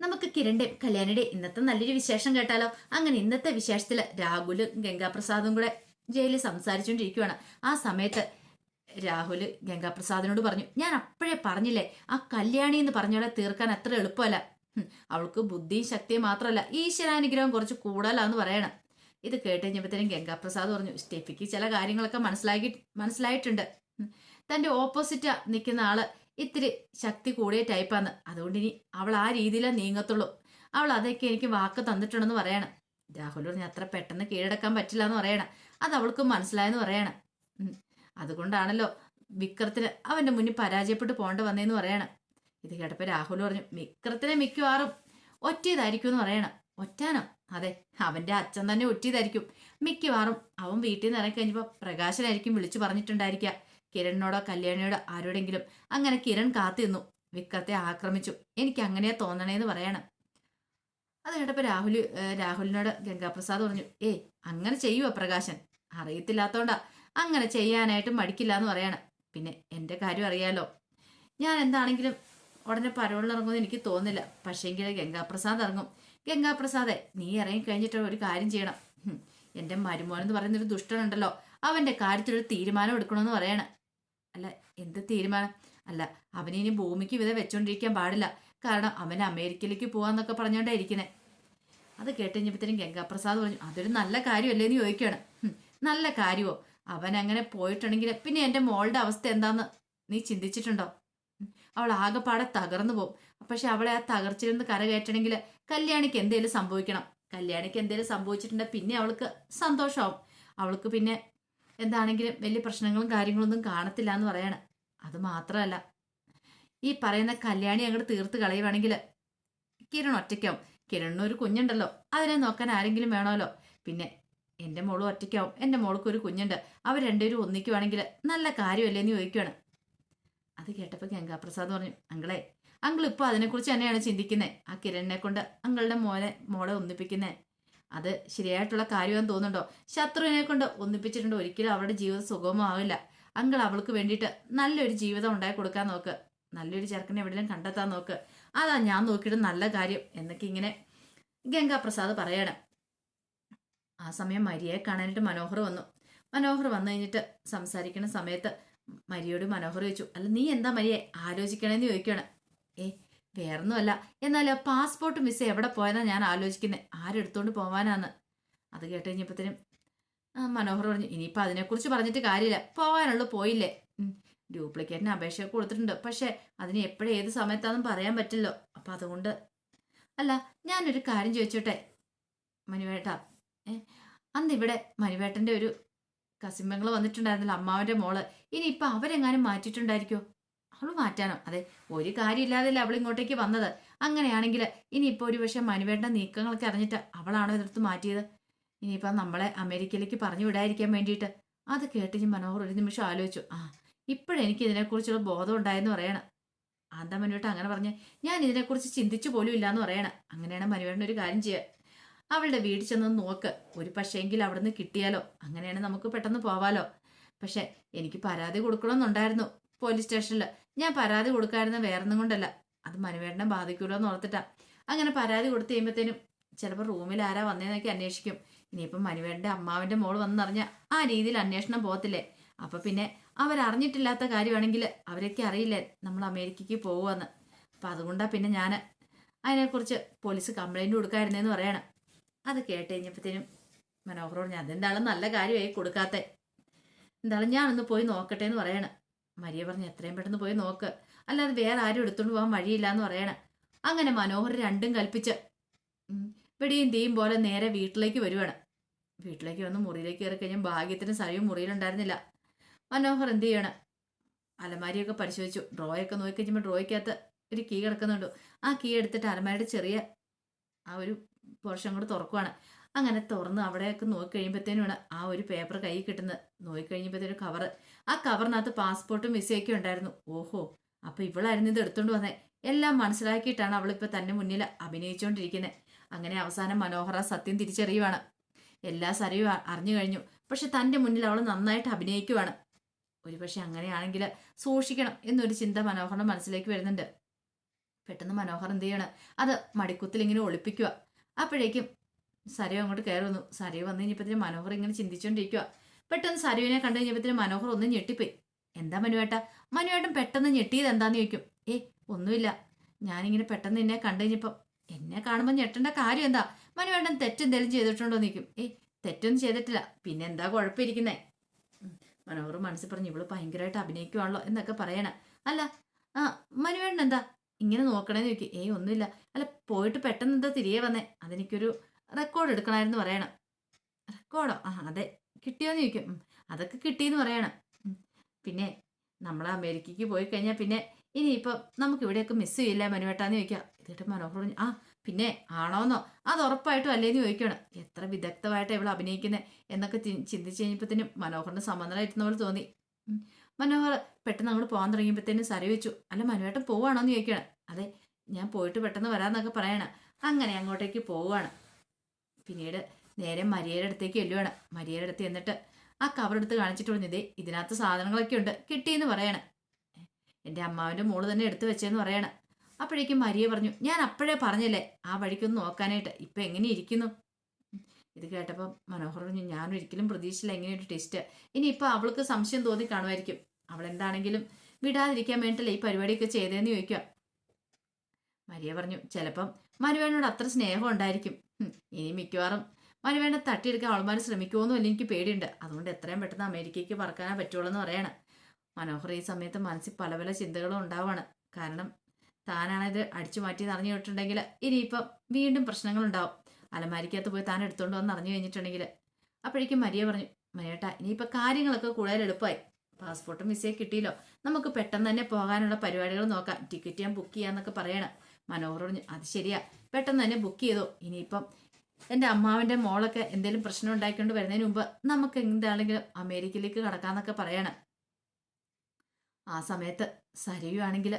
നമുക്ക് കിരണിന്റെ കല്യാണിയുടെ ഇന്നത്തെ നല്ലൊരു വിശേഷം കേട്ടാലോ? അങ്ങനെ ഇന്നത്തെ വിശേഷത്തിൽ രാഹുലും ഗംഗാപ്രസാദും കൂടെ ജയിലിൽ സംസാരിച്ചുകൊണ്ടിരിക്കുവാണ് ആ സമയത്ത് രാഹുൽ ഗംഗാപ്രസാദിനോട് പറഞ്ഞു ഞാൻ അപ്പോഴേ പറഞ്ഞില്ലേ ആ കല്യാണി എന്ന് പറഞ്ഞോളെ തീർക്കാൻ അത്ര എളുപ്പമല്ല. അവൾക്ക് ബുദ്ധി ശക്തിയും മാത്രമല്ല ഈശ്വരാനുഗ്രഹം കുറച്ച് കൂടുതലാന്ന് പറയണം. ഇത് കേട്ട് കഴിഞ്ഞപ്പോഴത്തേനും ഗംഗാപ്രസാദ് പറഞ്ഞു സ്റ്റെഫിക്ക് ചില കാര്യങ്ങളൊക്കെ മനസ്സിലാക്കി മനസ്സിലായിട്ടുണ്ട്. തന്റെ ഓപ്പോസിറ്റ് നിൽക്കുന്ന ആൾ ഇത്തിരി ശക്തി കൂടിയ ടൈപ്പാന്ന് അതുകൊണ്ട് ഇനി അവൾ ആ രീതിയിലേ നീങ്ങത്തുള്ളൂ. അവൾ അതൊക്കെ എനിക്ക് വാക്ക് തന്നിട്ടുണ്ടെന്ന് പറയണം. രാഹുൽ പറഞ്ഞു അത്ര പെട്ടെന്ന് കീഴടക്കാൻ പറ്റില്ല എന്ന് പറയണം. അത് അവൾക്ക് മനസ്സിലായെന്ന് പറയണം. അതുകൊണ്ടാണല്ലോ വിക്രത്തിന് അവന്റെ മുന്നിൽ പരാജയപ്പെട്ട് പോകേണ്ട വന്നേന്ന് പറയണം. ഇത് കേട്ടപ്പോൾ രാഹുൽ പറഞ്ഞു വിക്രത്തിനെ മിക്കവാറും ഒറ്റയതായിരിക്കും എന്ന് പറയണം. ഒറ്റാനോ? അതെ അവന്റെ അച്ഛൻ തന്നെ ഒറ്റയതായിരിക്കും. മിക്കവാറും അവൻ വീട്ടിൽ നിന്ന് ഇറങ്ങി കഴിഞ്ഞപ്പോൾ പ്രകാശനായിരിക്കും വിളിച്ചു പറഞ്ഞിട്ടുണ്ടായിരിക്കുക. കിരണിനോടോ കല്യാണിയോടോ ആരോടെങ്കിലും അങ്ങനെ കിരൺ കാത്തിരുന്നു. വിക്രത്തെ ആക്രമിച്ചു. എനിക്ക് അങ്ങനെയാ തോന്നണേന്ന് പറയണം. അത് കേട്ടപ്പോൾ രാഹുൽ രാഹുലിനോട് ഗംഗാപ്രസാദ് പറഞ്ഞു ഏ അങ്ങനെ ചെയ്യുവോ പ്രകാശൻ? അറിയത്തില്ലാത്തോണ്ടാ. അങ്ങനെ ചെയ്യാനായിട്ട് മടിക്കില്ല എന്ന് പറയണം. പിന്നെ എന്റെ കാര്യം അറിയാലോ. ഞാൻ എന്താണെങ്കിലും ഉടനെ പരോളിനിറങ്ങുമെന്ന് എനിക്ക് തോന്നില്ല പക്ഷേങ്കിൽ ഗംഗാപ്രസാദ് ഇറങ്ങും. ഗംഗാപ്രസാദെ നീ ഇറങ്ങി കഴിഞ്ഞിട്ട് ഒരു കാര്യം ചെയ്യണം. എന്റെ മരുമോൻ എന്ന് പറയുന്നൊരു ദുഷ്ടനുണ്ടല്ലോ. അവന്റെ കാര്യത്തിലൊരു തീരുമാനം എടുക്കണമെന്ന് പറയണം. അല്ല എന്ത് തീരുമാനം? അല്ല അവനിനി ഭൂമിക്ക് വിധ വെച്ചോണ്ടിരിക്കാൻ പാടില്ല. കാരണം അവൻ അമേരിക്കയിലേക്ക് പോവാന്നൊക്കെ പറഞ്ഞോണ്ടാ ഇരിക്കുന്നത് അത് കേട്ടുകഴിഞ്ഞപ്പോഴത്തേനും ഗംഗാപ്രസാദ് പറഞ്ഞു അതൊരു നല്ല കാര്യമല്ലേ എന്ന് ചോദിക്കുകയാണ് നല്ല കാര്യമോ അവൻ അങ്ങനെ പോയിട്ടുണ്ടെങ്കിൽ പിന്നെ എന്റെ മോളുടെ അവസ്ഥ എന്താന്ന് നീ ചിന്തിച്ചിട്ടുണ്ടോ? അവൾ ആകെപ്പാടെ തകർന്നു പോകും പക്ഷെ അവളെ ആ തകർച്ചയിൽ നിന്ന് കരകയറ്റണമെങ്കിൽ കല്യാണിക്ക് എന്തേലും സംഭവിക്കണം. കല്യാണിക്ക് എന്തേലും സംഭവിച്ചിട്ടുണ്ടെങ്കിൽ പിന്നെ അവൾക്ക് സന്തോഷമാവും അവൾക്ക് പിന്നെ എന്താണെങ്കിലും വലിയ പ്രശ്നങ്ങളും കാര്യങ്ങളൊന്നും കാണത്തില്ല എന്ന് പറയാണ്. അത് മാത്രമല്ല ഈ പറയുന്ന കല്യാണി അങ്ങോട്ട് തീർത്ത് കളയുവാണെങ്കിൽ കിരൺ ഒറ്റയ്ക്കാവും. കിരണിന് ഒരു കുഞ്ഞുണ്ടല്ലോ അതിനെ നോക്കാൻ ആരെങ്കിലും വേണമല്ലോ. പിന്നെ എന്റെ മോളും ഒറ്റയ്ക്കാവും എന്റെ മോൾക്ക് ഒരു കുഞ്ഞുണ്ട്. അവർ രണ്ടുപേരും ഒന്നിക്കുവാണെങ്കിൽ നല്ല കാര്യമല്ലേ എന്ന് ചോദിക്കുവാണ്. അത് കേട്ടപ്പോൾ ഗംഗാപ്രസാദ് പറഞ്ഞു അങ്കിളെ അങ്കിൾ ഇപ്പോൾ അതിനെക്കുറിച്ച് തന്നെയാണ് ചിന്തിക്കുന്നത്. ആ കിരണിനെ കൊണ്ട് അങ്കളുടെ മോനെ മോളെ ഒന്നിപ്പിക്കുന്നത്. അത് ശരിയായിട്ടുള്ള കാര്യമെന്ന് തോന്നുന്നുണ്ടോ? ശത്രുവിനെ കൊണ്ട് ഒന്നിപ്പിച്ചിട്ടുണ്ട്. ഒരിക്കലും അവളുടെ ജീവിതം സുഗമമാവില്ല അങ്കിൾ അവൾക്ക് വേണ്ടിയിട്ട് നല്ലൊരു ജീവിതം ഉണ്ടാക്കി കൊടുക്കാൻ നോക്ക്. നല്ലൊരു ചെറുക്കനെ എവിടെയെങ്കിലും കണ്ടെത്താൻ നോക്ക്. അതാ ഞാൻ നോക്കിയിട്ട് നല്ല കാര്യം എന്നൊക്കെ ഇങ്ങനെ ഗംഗാപ്രസാദ് പറയണം. ആ സമയം മരിയയെ കാണാനായിട്ട് മനോഹർ വന്നു. മനോഹർ വന്നു കഴിഞ്ഞിട്ട് സംസാരിക്കുന്ന സമയത്ത് മരിയോട് മനോഹർ ചോദിച്ചു അല്ല നീ എന്താ മരിയെ? ആലോചിക്കണേന്ന് ചോദിക്കുകയാണ്. ഏ വേറൊന്നുമല്ല. എന്നാൽ പാസ്പോർട്ട് മിസ് എവിടെ പോയെന്നാ ഞാൻ ആലോചിക്കുന്നത് ആരെടുത്തോണ്ട് പോവാനാന്ന്. അത് കേട്ട് കഴിഞ്ഞപ്പോഴത്തേനും മനോഹർ പറഞ്ഞു ഇനിയിപ്പോൾ അതിനെക്കുറിച്ച് പറഞ്ഞിട്ട് കാര്യമില്ല. പോവാനുള്ളൂ പോയില്ലേ? ഡ്യൂപ്ലിക്കേറ്റിന് അപേക്ഷ കൊടുത്തിട്ടുണ്ട്. പക്ഷേ അതിന് എപ്പോഴും ഏത് സമയത്താണെന്നും പറയാൻ പറ്റില്ലോ. അപ്പം അതുകൊണ്ട് അല്ല ഞാനൊരു കാര്യം ചോദിച്ചോട്ടെ മനുവേട്ട അന്നിവിടെ മനുവേട്ടന്റെ ഒരു കസിമ്പങ്ങൾ വന്നിട്ടുണ്ടായിരുന്നല്ലോ അമ്മാവന്റെ മോൾ. ഇനിയിപ്പോൾ അവരെങ്ങാനും മാറ്റിയിട്ടുണ്ടായിരിക്കോ? അവൾ മാറ്റാനോ? അതെ ഒരു കാര്യമില്ലാതല്ലേ അവൾ ഇങ്ങോട്ടേക്ക് വന്നത്. അങ്ങനെയാണെങ്കിൽ ഇനിയിപ്പോൾ ഒരു പക്ഷേ മനുവേട്ടന്റെ നീക്കങ്ങളൊക്കെ അറിഞ്ഞിട്ട് അവളാണോ എതിർത്ത് മാറ്റിയത്? ഇനിയിപ്പോൾ നമ്മളെ അമേരിക്കയിലേക്ക് പറഞ്ഞു വിടാതിരിക്കാൻ വേണ്ടിയിട്ട്. അത് കേട്ട് ഞാൻ മനോഹർ ഒരു നിമിഷം ആലോചിച്ചു. ആ ഇപ്പോഴെനിക്ക് ഇതിനെക്കുറിച്ചുള്ള ബോധം ഉണ്ടായെന്ന് പറയണം. ആന്താ മനുവേട്ട അങ്ങനെ പറഞ്ഞ് ഞാൻ ഇതിനെക്കുറിച്ച് ചിന്തിച്ചു പോലും ഇല്ലാന്ന് പറയണം. അങ്ങനെയാണ് മനുവേട്ടൻ ഒരു കാര്യം ചെയ്യുക അവളുടെ വീട്ടിൽ ചെന്ന് നോക്ക്. ഒരു പക്ഷേങ്കിൽ അവിടെ നിന്ന് കിട്ടിയാലോ? അങ്ങനെയാണ് നമുക്ക് പെട്ടെന്ന് പോവാലോ? പക്ഷെ എനിക്ക് പരാതി കൊടുക്കണമെന്നുണ്ടായിരുന്നു പോലീസ് സ്റ്റേഷനിൽ ഞാൻ പരാതി കൊടുക്കാതിരുന്ന വേറൊന്നും കൊണ്ടല്ല. അത് മനുവേട്ടനെ ബാധിക്കൂലോ എന്ന് ഓർത്തിട്ടാ. അങ്ങനെ പരാതി കൊടുത്തു കഴിയുമ്പോഴത്തേനും ചിലപ്പോൾ റൂമിൽ ആരാ വന്നേന്നൊക്കെ അന്വേഷിക്കും. ഇനിയിപ്പം മനുവേട്ടന്റെ അമ്മാവിന്റെ മോൾ വന്നറിഞ്ഞ ആ രീതിയിൽ അന്വേഷണം പോകത്തില്ലേ? അപ്പം പിന്നെ അവരറിഞ്ഞിട്ടില്ലാത്ത കാര്യമാണെങ്കിൽ അവരൊക്കെ അറിയില്ലേ നമ്മൾ അമേരിക്കയ്ക്ക് പോകുമെന്ന് അപ്പം അതുകൊണ്ടാണ് പിന്നെ ഞാൻ അതിനെക്കുറിച്ച് പോലീസ് കംപ്ലൈന്റ് കൊടുക്കായിരുന്നേന്ന് പറയണം. അത് കേട്ട് കഴിഞ്ഞപ്പോഴത്തേനും മനോഹറോട് ഞാൻ അതെന്താളും നല്ല കാര്യമായി കൊടുക്കാത്തെ. എന്താളും ഞാനൊന്ന് പോയി നോക്കട്ടെ എന്ന് പറയണം. മരിയ പറഞ്ഞു എത്രയും പെട്ടെന്ന് പോയി നോക്ക്. അല്ലാതെ വേറെ ആരും എടുത്തുകൊണ്ട് പോകാൻ വഴിയില്ല എന്ന് പറയണം. അങ്ങനെ മനോഹർ രണ്ടും കൽപ്പിച്ച് വെടിയും തീയും പോലെ നേരെ വീട്ടിലേക്ക് വരുവാണ്. വീട്ടിലേക്ക് വന്ന് മുറിയിലേക്ക് കയറി കഴിഞ്ഞാൽ ഭാഗ്യത്തിന് സഴിയും മുറിയിലുണ്ടായിരുന്നില്ല മനോഹർ എന്ത് ചെയ്യണം? അലമാരിയൊക്കെ പരിശോധിച്ചു. ഡ്രോയൊക്കെ നോക്കി കഴിയുമ്പോൾ ഡ്രോയ്ക്കകത്ത് ഒരു കീ കിടക്കുന്നുണ്ട്. ആ കീ എടുത്തിട്ട് അലമാരിയുടെ ചെറിയ ആ ഒരു പോർഷൻ കൂടെ തുറക്കുവാണ്. അങ്ങനെ തുറന്ന് അവിടെയൊക്കെ നോക്കി കഴിയുമ്പോഴത്തേനുമാണ് ആ ഒരു പേപ്പർ കൈ കിട്ടുന്നത് നോക്കി കഴിയുമ്പോഴത്തേനും കവറ് ആ കവറിനകത്ത് പാസ്പോർട്ടും വിസയൊക്കെ ഉണ്ടായിരുന്നു. ഓഹോ അപ്പൊ ഇവളായിരുന്നു ഇത് എടുത്തോണ്ട് വന്നേ. എല്ലാം മനസ്സിലാക്കിയിട്ടാണ് അവളിപ്പോ തന്നെ മുന്നിൽ അഭിനയിച്ചുകൊണ്ടിരിക്കുന്നത് അങ്ങനെ അവസാനം മനോഹര സത്യം തിരിച്ചറിയുവാണ്. എല്ലാ സരയും അ- അറിഞ്ഞു കഴിഞ്ഞു. പക്ഷെ തന്റെ മുന്നിൽ അവൾ നന്നായിട്ട് അഭിനയിക്കുവാണ്. ഒരുപക്ഷെ അങ്ങനെയാണെങ്കിൽ സൂക്ഷിക്കണം എന്നൊരു ചിന്ത മനോഹറിന്റെ മനസ്സിലേക്ക് വരുന്നുണ്ട്. പെട്ടെന്ന് മനോഹർ എന്ത് ചെയ്യണം? അത് മടിക്കുത്തിൽ ഇങ്ങനെ ഒളിപ്പിക്കുക അപ്പോഴേക്കും സരയു അങ്ങോട്ട് കയറി വന്നു. സരയു വന്നു കഴിഞ്ഞപ്പത്തിന് മനോഹർ ഇങ്ങനെ ചിന്തിച്ചുകൊണ്ടിരിക്കുക പെട്ടെന്ന് സരയുവിനെ കണ്ടു കഴിഞ്ഞപ്പത്തിന് മനോഹർ ഒന്ന് ഞെട്ടിപ്പോയി. എന്താ മനുവേട്ട? മനുവേട്ടൻ പെട്ടെന്ന് ഞെട്ടിയത് എന്താന്ന് ചോദിക്കും. ഏ ഒന്നുമില്ല. ഞാനിങ്ങനെ പെട്ടെന്ന് എന്നെ കണ്ടു കഴിഞ്ഞപ്പം എന്നെ കാണുമ്പോൾ ഞെട്ടേണ്ട കാര്യം എന്താ? മനുവേട്ടൻ തെറ്റെന്തേലും ചെയ്തിട്ടുണ്ടോ നിൽക്കും ഏ തെറ്റൊന്നും ചെയ്തിട്ടില്ല. പിന്നെ എന്താ കുഴപ്പമിരിക്കുന്നേ? മനോഹർ മനസ്സിൽ പറഞ്ഞു ഇവൾ ഭയങ്കരമായിട്ട് അഭിനയിക്കുവാണല്ലോ എന്നൊക്കെ പറയണ. അല്ല ആ മനുവേട്ടൻ എന്താ? ഇങ്ങനെ നോക്കണേന്ന് ചോദിക്കും. ഏയ് ഒന്നുമില്ല. അല്ല പോയിട്ട് പെട്ടെന്ന് എന്താ തിരികെ വന്നേ? അതെനിക്കൊരു റെക്കോർഡ് എടുക്കണമായിരുന്നു പറയണം. റെക്കോർഡോ ആ അതെ. കിട്ടിയോന്ന് ചോദിക്കും. അതൊക്കെ കിട്ടിയെന്ന് പറയണം. പിന്നെ നമ്മൾ അമേരിക്കയ്ക്ക് പോയി കഴിഞ്ഞാൽ പിന്നെ ഇനിയിപ്പം നമുക്ക് ഇവിടെയൊക്കെ മിസ് ചെയ്യില്ല മനുവേട്ടാന്ന് ചോദിക്കുക ഇതിട്ട് മനോഹർ ആ പിന്നെ ആണോന്നോ? അത് ഉറപ്പായിട്ടും അല്ലേന്ന് ചോദിക്കണം. എത്ര വിദഗ്ധമായിട്ട് ഇവൾ അഭിനയിക്കുന്നത് എന്നൊക്കെ ചിന്തിച്ചു കഴിഞ്ഞപ്പോഴത്തേനും മനോഹറിന് സമാധാനമായിരുന്ന പോലെ തോന്നി. മനോഹർ പെട്ടെന്ന് അങ്ങോട്ട് പോകാൻ തുടങ്ങിയപ്പോഴത്തേനും സരി വെച്ചു. അല്ല മനുവേട്ടൻ പോവാണോന്ന് ചോദിക്കണം. അതെ ഞാൻ പോയിട്ട് പെട്ടെന്ന് വരാമെന്നൊക്കെ പറയണം. അങ്ങനെ അങ്ങോട്ടേക്ക് പോവുകയാണ് പിന്നീട് നേരെ മരിയയുടെ അടുത്തേക്ക് ചെല്ലുവാണ്. മരിയയുടെ അടുത്ത് എന്നിട്ട് ആ കവർ എടുത്ത് കാണിച്ചിട്ട് പറഞ്ഞു ഇതേ ഇതിനകത്ത് സാധനങ്ങളൊക്കെ ഉണ്ട്. കിട്ടിയെന്ന് പറയണം. എന്റെ അമ്മാവിന്റെ മോൾ തന്നെ എടുത്തു വെച്ചേന്ന് പറയണം. അപ്പോഴേക്കും മരിയ പറഞ്ഞു ഞാൻ അപ്പോഴേ പറഞ്ഞല്ലേ ആ വഴിക്കൊന്ന് നോക്കാനായിട്ട്. ഇപ്പം എങ്ങനെ ഇരിക്കുന്നു? ഇത് കേട്ടപ്പോൾ മനോഹർ പറഞ്ഞു ഞാൻ ഒരിക്കലും പ്രതീക്ഷിച്ചില്ല എങ്ങനെയൊരു ടെസ്റ്റ് ഇനിയിപ്പോൾ അവൾക്ക് സംശയം തോന്നി കാണുമായിരിക്കും. അവൾ എന്താണെങ്കിലും വിടാതിരിക്കാൻ വേണ്ടിയിട്ടല്ലേ ഈ പരിപാടിയൊക്കെ ചെയ്തതെന്ന് ചോദിക്കുക. മരിയ പറഞ്ഞു ചിലപ്പം മരുവേനോട് അത്ര സ്നേഹം ഉണ്ടായിരിക്കും. ഇനി മിക്കവാറും മനുവേനെ തട്ടിയെടുക്കാൻ അവൾമാർ ശ്രമിക്കുമോന്നും അല്ല എനിക്ക് പേടിയുണ്ട്. അതുകൊണ്ട് എത്രയും പെട്ടെന്ന് അമേരിക്കയ്ക്ക് പറക്കാനേ പറ്റുള്ളൂ എന്ന് പറയണം. മനോഹർ ഈ സമയത്ത് മനസ്സിൽ പല പല ചിന്തകളും ഉണ്ടാവാണ്. കാരണം താനാണിത് അടിച്ചു മാറ്റി അറിഞ്ഞു വിട്ടിട്ടുണ്ടെങ്കിൽ ഇനിയിപ്പം വീണ്ടും പ്രശ്നങ്ങളുണ്ടാവും. അലമാരിക്കകത്ത് പോയി താൻ എടുത്തുകൊണ്ട് വന്ന് അറിഞ്ഞു കഴിഞ്ഞിട്ടുണ്ടെങ്കിൽ. അപ്പോഴേക്കും മരിയ പറഞ്ഞു മരിയേട്ടാ ഇനിയിപ്പോൾ കാര്യങ്ങളൊക്കെ കൂടുതൽ എളുപ്പമായി. പാസ്പോർട്ടും വിസയൊക്കെ കിട്ടിയല്ലോ. നമുക്ക് പെട്ടെന്ന് തന്നെ പോകാനുള്ള പരിപാടികൾ നോക്കാം. ടിക്കറ്റ് ഞാൻ ബുക്ക് ചെയ്യാന്നൊക്കെ പറയണം. മനോഹർ പറഞ്ഞു അത് ശരിയാ. പെട്ടെന്ന് തന്നെ ബുക്ക് ചെയ്തോ. ഇനിയിപ്പം എന്റെ അമ്മാവിന്റെ മോളൊക്കെ എന്തെങ്കിലും പ്രശ്നം ഉണ്ടായിക്കൊണ്ട് വരുന്നതിന് മുമ്പ് നമുക്ക് എന്താണെങ്കിലും അമേരിക്കയിലേക്ക് കടക്കാന്നൊക്കെ പറയണം. ആ സമയത്ത് സരയുവാണെങ്കിൽ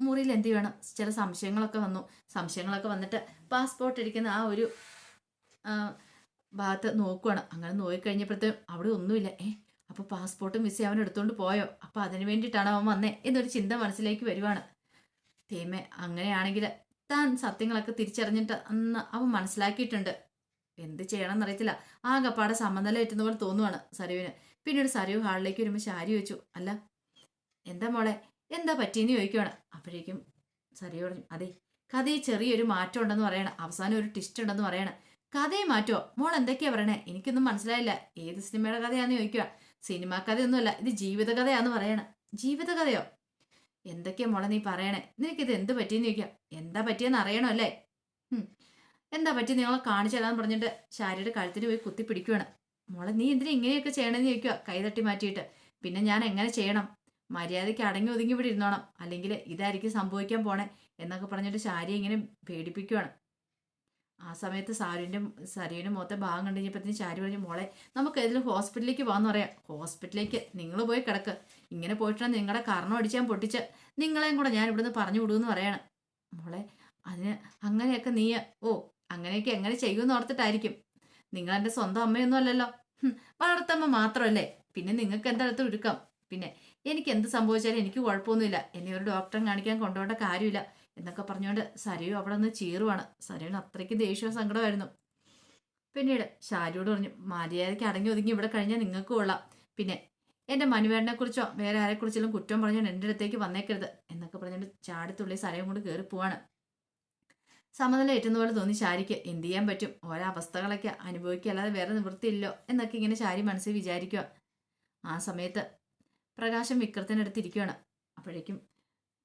മുറിയിൽ എന്ത് ചെയ്യണം? ചില സംശയങ്ങളൊക്കെ വന്നു. സംശയങ്ങളൊക്കെ വന്നിട്ട് പാസ്പോർട്ട് ഇരിക്കുന്ന ആ ഒരു ഭാഗത്ത് നോക്കുവാണ്. അങ്ങനെ നോക്കിക്കഴിഞ്ഞപ്പോഴത്തേക്കും അവിടെ ഒന്നുമില്ല. ഏ അപ്പോൾ പാസ്പോർട്ടും വിസയും അവൻ എടുത്തുകൊണ്ട് പോയോ? അപ്പോൾ അതിന് വേണ്ടിയിട്ടാണ് അവൻ വന്നേ? എന്നൊരു ചിന്ത മനസ്സിലേക്ക് വരുവാണ്. തേമേ അങ്ങനെയാണെങ്കിൽ താൻ സത്യങ്ങളൊക്കെ തിരിച്ചറിഞ്ഞിട്ട് അന്ന് അവൻ മനസ്സിലാക്കിയിട്ടുണ്ട്. എന്ത് ചെയ്യണം എന്നറിയത്തില്ല ആകെപ്പാടെ സമനില ഏറ്റുന്ന പോലെ തോന്നുവാണ് സരുവിന്. പിന്നീട് സരു ഹാളിലേക്ക് വരുമ്പോൾ ശാരി വെച്ചു അല്ല എന്താ മോളെ എന്താ പറ്റിയെന്ന് ചോദിക്കുവാണ്. അപ്പോഴേക്കും സരു പറഞ്ഞു അതെ കഥയിൽ ചെറിയൊരു മാറ്റം ഉണ്ടെന്ന് പറയണം. അവസാനം ഒരു ട്വിസ്റ്റ് ഉണ്ടെന്ന് പറയണം. കഥയെ മാറ്റോ മോൾ എന്തൊക്കെയാ പറയണേ? എനിക്കൊന്നും മനസ്സിലായില്ല. ഏത് സിനിമയുടെ കഥയാന്ന് ചോദിക്കുക സിനിമാ കഥയൊന്നുമല്ല ഇത് ജീവിതകഥയാന്ന് പറയണം. ജീവിത കഥയോ എന്തൊക്കെയാ മോളെ നീ പറയണേ? നിനക്കിത് എന്ത് പറ്റിയെന്ന് ചോദിക്കാം. എന്താ പറ്റിയെന്ന് അറിയണോ അല്ലേ? എന്താ പറ്റി നിങ്ങളെ കാണിച്ചു തരാന്ന് പറഞ്ഞിട്ട് ശാരിയുടെ കഴുത്തിന് പോയി കുത്തി പിടിക്കുവാണ്. മോളെ നീ എന്തിനാ ഇങ്ങനെയൊക്കെ ചെയ്യണമെന്ന് ചോദിക്കുക കൈതട്ടി മാറ്റിയിട്ട്. പിന്നെ ഞാൻ എങ്ങനെ ചെയ്യണം? മര്യാദയ്ക്ക് അടങ്ങി ഒതുങ്ങി ഇവിടെ ഇരുന്നോണം. അല്ലെങ്കിൽ ഇതായിരിക്കും സംഭവിക്കാൻ പോണേ എന്നൊക്കെ പറഞ്ഞിട്ട് ശാരി ഇങ്ങനെ പേടിപ്പിക്കുവാണ്. ആ സമയത്ത് സാരുവിന്റെ സരുവിന്റെ മുഖത്തെ ഭാഗം കണ്ടു കഴിഞ്ഞപ്പോഴത്തേന് ചാരി പറഞ്ഞു മോളെ നമുക്ക് ഏതെങ്കിലും ഹോസ്പിറ്റലിലേക്ക് പോകാമെന്ന് പറയാം. ഹോസ്പിറ്റലിലേക്ക് നിങ്ങൾ പോയി കിടക്ക്. ഇങ്ങനെ പോയിട്ടാണ് നിങ്ങളുടെ കർണം അടിച്ചാൽ പൊട്ടിച്ച്. നിങ്ങളെയും കൂടെ ഞാൻ ഇവിടുന്ന് പറഞ്ഞു വിടുമെന്ന് പറയണം. മോളെ അതിന് അങ്ങനെയൊക്കെ നീ ഓ അങ്ങനെയൊക്കെ എങ്ങനെ ചെയ്യുമെന്ന് ഓർത്തിട്ടായിരിക്കും. നിങ്ങൾ എന്റെ സ്വന്തം അമ്മയൊന്നും അല്ലല്ലോ. വളർത്തമ്മ മാത്രമല്ലേ? പിന്നെ നിങ്ങൾക്ക് എന്താ അടുത്ത് ഒരുക്കാം? പിന്നെ എനിക്ക് എന്ത് സംഭവിച്ചാലും എനിക്ക് കുഴപ്പമൊന്നുമില്ല. എന്നെ ഒരു ഡോക്ടറെ കാണിക്കാൻ കൊണ്ടുപോകേണ്ട കാര്യമില്ല. എന്നൊക്കെ പറഞ്ഞുകൊണ്ട് സരയു അവിടെ നിന്ന് ചീറുവാണ്. സരയുവിന് അത്രയ്ക്ക് ദേഷ്യവും സങ്കടമായിരുന്നു. പിന്നീട് ഷാരിയോട് പറഞ്ഞു മര്യാദയ്ക്ക് അടങ്ങി ഒതുങ്ങി ഇവിടെ കഴിഞ്ഞാൽ നിങ്ങൾക്ക് കൊള്ളാം. പിന്നെ എന്റെ മനുവേടനെ കുറിച്ചോ വേറെ ആരെക്കുറിച്ചെല്ലാം കുറ്റം പറഞ്ഞാൽ എന്റെ അടുത്തേക്ക് വന്നേക്കരുത് എന്നൊക്കെ പറഞ്ഞുകൊണ്ട് ചാടിത്തുള്ളി സരയും കൊണ്ട് കയറി പോവാണ്. സമനില ഏറ്റുന്ന പോലെ തോന്നി ശാരിക്ക് എന്ത് ചെയ്യാൻ പറ്റും? ഓരോ അവസ്ഥകളൊക്കെ അനുഭവിക്കുക അല്ലാതെ വേറെ നിവൃത്തിയില്ലോ? എന്നൊക്കെ ഇങ്ങനെ ശാരി മനസ്സിൽ വിചാരിക്കുക ആ സമയത്ത് പ്രകാശം വിക്രത്തിനടുത്തിരിക്കുകയാണ് അപ്പോഴേക്കും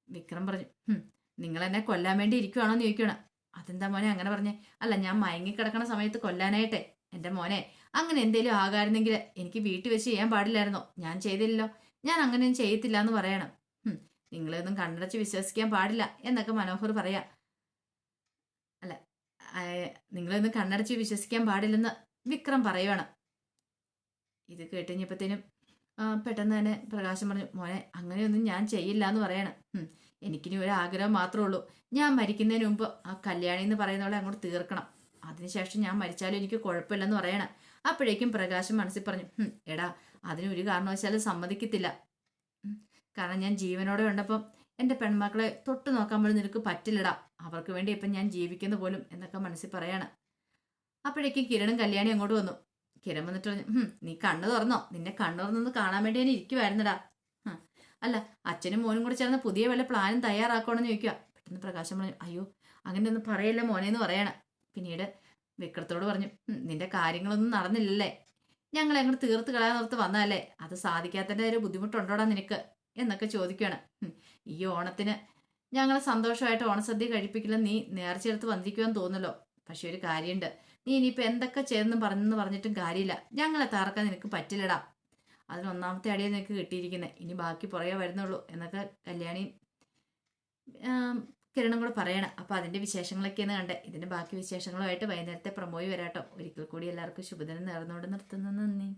വിക്രം പറഞ്ഞു "ഹും, നിങ്ങൾ എന്നെ കൊല്ലാൻ വേണ്ടി ഇരിക്കുവാണോ എന്ന് ചോദിക്കണം അതെന്താ മോനെ അങ്ങനെ പറഞ്ഞേ? അല്ല ഞാൻ മയങ്ങിക്കിടക്കണ സമയത്ത് കൊല്ലാനായിട്ടെ. എന്റെ മോനെ അങ്ങനെ എന്തേലും ആകാരുന്നെങ്കിൽ എനിക്ക് വീട്ടിൽ വെച്ച് ചെയ്യാൻ പാടില്ലായിരുന്നോ? ഞാൻ ചെയ്തില്ലല്ലോ. ഞാൻ അങ്ങനെയും ചെയ്യത്തില്ല എന്ന് പറയണം നിങ്ങളൊന്നും കണ്ണടച്ച് വിശ്വസിക്കാൻ പാടില്ല എന്നൊക്കെ മനോഹർ പറയാ. അല്ല നിങ്ങളൊന്നും കണ്ണടച്ച് വിശ്വസിക്കാൻ പാടില്ലെന്ന് വിക്രം പറയുവാണ്. ഇത് കേട്ടുകഴിഞ്ഞപ്പോഴത്തേനും പെട്ടെന്ന് തന്നെ പ്രകാശം പറഞ്ഞു മോനെ അങ്ങനെയൊന്നും ഞാൻ ചെയ്യില്ല എന്ന് പറയണം. "ഹും, എനിക്കിനി ഒരു ആഗ്രഹം മാത്രമേ ഉള്ളൂ. ഞാൻ മരിക്കുന്നതിന് മുമ്പ് ആ കല്യാണി എന്ന് പറയുന്നവളെ അങ്ങോട്ട് തീർക്കണം. അതിനുശേഷം ഞാൻ മരിച്ചാലും എനിക്ക് കുഴപ്പമില്ലെന്ന് പറയണം. അപ്പോഴേക്കും പ്രകാശം മനസ്സിൽ പറഞ്ഞു എടാ അതിന് ഒരു കാരണവശാലും സമ്മതിക്കത്തില്ല. കാരണം ഞാൻ ജീവനോടെ ഉണ്ടപ്പം എന്റെ പെൺമക്കളെ തൊട്ട് നോക്കാൻ പോലും നിനക്ക് പറ്റില്ലടാ. അവർക്ക് വേണ്ടി ഇപ്പം ഞാൻ ജീവിക്കുന്ന പോലും എന്നൊക്കെ മനസ്സിൽ പറയാണ്. അപ്പോഴേക്കും കിരണും കല്യാണി അങ്ങോട്ട് വന്നു. കിരൺ വന്നിട്ട് പറഞ്ഞു നീ കണ്ണു തുറന്നോ. നിന്നെ കണ്ണു തുറന്നൊന്ന് കാണാൻ വേണ്ടി ഞാൻ ഇരിക്കുവായിരുന്നടാ. ഹ, അല്ല അച്ഛനും മോനും കൂടെ ചേർന്ന് പുതിയ വല്ല പ്ലാനും തയ്യാറാക്കണമെന്ന് ചോദിക്കുക പെട്ടെന്ന് പ്രകാശം പറഞ്ഞു അയ്യോ അങ്ങനെ ഒന്നും പറയല്ലോ മോനെ എന്ന് പറയണം. പിന്നീട് വിക്രത്തോട് പറഞ്ഞു നിന്റെ കാര്യങ്ങളൊന്നും നടന്നില്ലല്ലേ. ഞങ്ങൾ അങ്ങോട്ട് തീർത്ത് കളയാൻ നിർത്ത് വന്നതല്ലേ. അത് സാധിക്കാത്തതിന്റെ ഒരു ബുദ്ധിമുട്ടുണ്ടോടാ നിനക്ക്? എന്നൊക്കെ ചോദിക്കുകയാണ് ഈ ഓണത്തിന് ഞങ്ങൾ സന്തോഷമായിട്ട് ഓണസദ്യ കഴിപ്പിക്കില്ല നീ നേർച്ചെടുത്ത് വന്നിരിക്കുവാൻ തോന്നല്ലോ പക്ഷെ ഒരു കാര്യമുണ്ട്. നീ ഇനിയിപ്പോൾ എന്തൊക്കെ ചെയ്തെന്ന് പറഞ്ഞെന്ന് പറഞ്ഞിട്ടും കാര്യമില്ല. ഞങ്ങളെ തകർക്കാൻ നിനക്ക് പറ്റില്ലടാ. അതിന് ഒന്നാമത്തെ അടിയാണ് നിനക്ക് കിട്ടിയിരിക്കുന്നത്. ഇനി ബാക്കി പുറകെ വരുന്നുള്ളൂ എന്നൊക്കെ കല്യാണി കിരണം കൂടെ പറയണം. അപ്പോൾ അതിന്റെ വിശേഷങ്ങളൊക്കെയാണ് കണ്ടേ. ഇതിന്റെ ബാക്കി വിശേഷങ്ങളുമായിട്ട് വൈകുന്നേരത്തെ പ്രമോയി വരാട്ടോ. ഒരിക്കൽ കൂടി എല്ലാവർക്കും ശുഭദിനം നേർന്നുകൊണ്ട് നിർത്തുന്നു. നന്ദി.